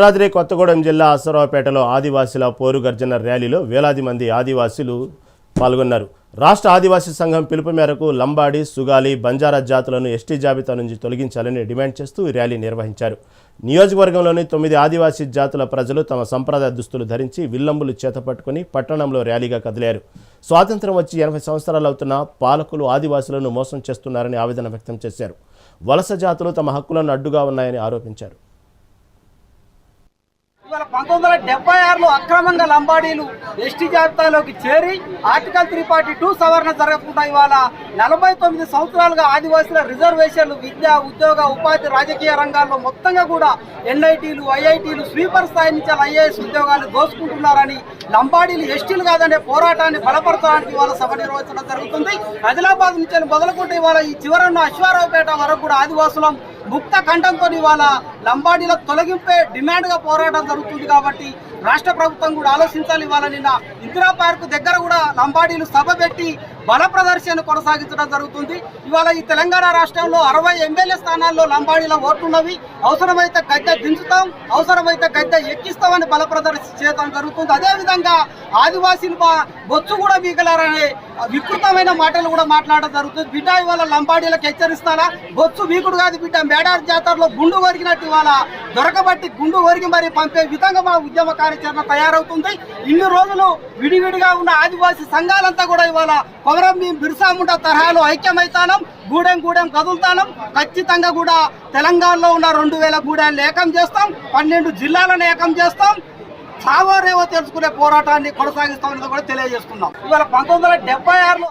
యాదాద్రి కొత్తగూడెం జిల్లా అసరావుపేటలో ఆదివాసీల పోరుగర్జన ర్యాలీలో వేలాది మంది ఆదివాసీలు పాల్గొన్నారు. రాష్ట్ర ఆదివాసీ సంఘం పిలుపు మేరకు లంబాడి సుగాలి బంజారా జాతులను ఎస్టీ జాబితా నుంచి తొలగించాలని డిమాండ్ చేస్తూ ఈ ర్యాలీ నిర్వహించారు. నియోజకవర్గంలోని తొమ్మిది ఆదివాసీ జాతుల ప్రజలు తమ సంప్రదాయ దుస్తులు ధరించి విల్లంబులు చేతపట్టుకుని పట్టణంలో ర్యాలీగా కదిలారు. స్వాతంత్రం వచ్చి ఎనభై సంవత్సరాలు అవుతున్న పాలకులు ఆదివాసులను మోసం చేస్తున్నారని ఆవేదన వ్యక్తం చేశారు. వలస జాతులు తమ హక్కులను అడ్డుగా ఉన్నాయని ఆరోపించారు. పంతొమ్మిది వందల డెబ్బై ఆరులో అక్రమంగా లంబాడీలు ఎస్టీ జాబితాలోకి చేరి ఆర్టికల్ త్రీ ఫార్టీ టూ సవరణ జరగకుండా ఇవాళ నలభై తొమ్మిది సంవత్సరాలుగా ఆదివాసుల రిజర్వేషన్లు విద్య ఉద్యోగ ఉపాధి రాజకీయ రంగాల్లో మొత్తంగా కూడా ఎన్ఐటీలు ఐఐటీలు స్వీపర్ స్థాయి నుంచి ఐఏఎస్ ఉద్యోగాలు దోసుకుంటున్నారని లంబాడీలు ఎస్టీలు కాదనే పోరాటాన్ని బలపరచడానికి ఇవాళ సభ నిర్వహించడం జరుగుతుంది. ఆదిలాబాద్ నుంచి మొదలుకుంటే ఇవాళ ఈ చివరన్న అశ్వారావుపేట వరకు కూడా ఆదివాసులం ముక్త ఖండంతో ఇవాళ లంబాడీల తొలగింపే డిమాండ్గా పోరాటం జరుగుతుంది కాబట్టి రాష్ట్ర ప్రభుత్వం కూడా ఆలోచించాలి. ఇవాళ నిన్న ఇందిరా పార్క్ దగ్గర కూడా లంబాడీలు సభ పెట్టి బల ప్రదర్శన కొనసాగించడం జరుగుతుంది. ఇవాళ ఈ తెలంగాణ రాష్ట్రంలో అరవై ఎమ్మెల్యే స్థానాల్లో లంబాడీల ఓట్లున్నవి. అవసరమైతే గద్దె దించుతాం అవసరమైతే గద్దె ఎక్కిస్తామని బల ప్రదర్శన చేయడం జరుగుతుంది. అదేవిధంగా ఆదివాసీలు బొచ్చు కూడా వీగలారనే వికృతమైన మాటలు కూడా మాట్లాడడం జరుగుతుంది. బిడ్డ ఇవాళ లంబాడీలకు హెచ్చరిస్తారా బొచ్చు వీకుడు కాదు బిడ్డ. మేడారి జాతరలో గుండు కొరికినట్టు ఇవాళ దొరకబట్టి గుండు కొరికి మరి పంపే విధంగా మా ఉద్యమ కార్యాచరణ తయారవుతుంది. ఇన్ని రోజులు విడివిడిగా ఉన్న ఆదివాసీ సంఘాలంతా కూడా ఇవాళ కొమరం మేము బిర్సాముండ తరహాలో ఐక్యమైతానం గూడెం గూడెం కదులుతానం. ఖచ్చితంగా కూడా తెలంగాణలో ఉన్న రెండు వేల గూడెలు ఏకం చేస్తాం. పన్నెండు జిల్లాలను ఏకం చేస్తాం. చావారేవో తెలుసుకునే పోరాటాన్ని కొనసాగిస్తామని కూడా తెలియజేస్తున్నాం ఇవాళ పంతొమ్మిది వందల డెబ్బై ఆరులో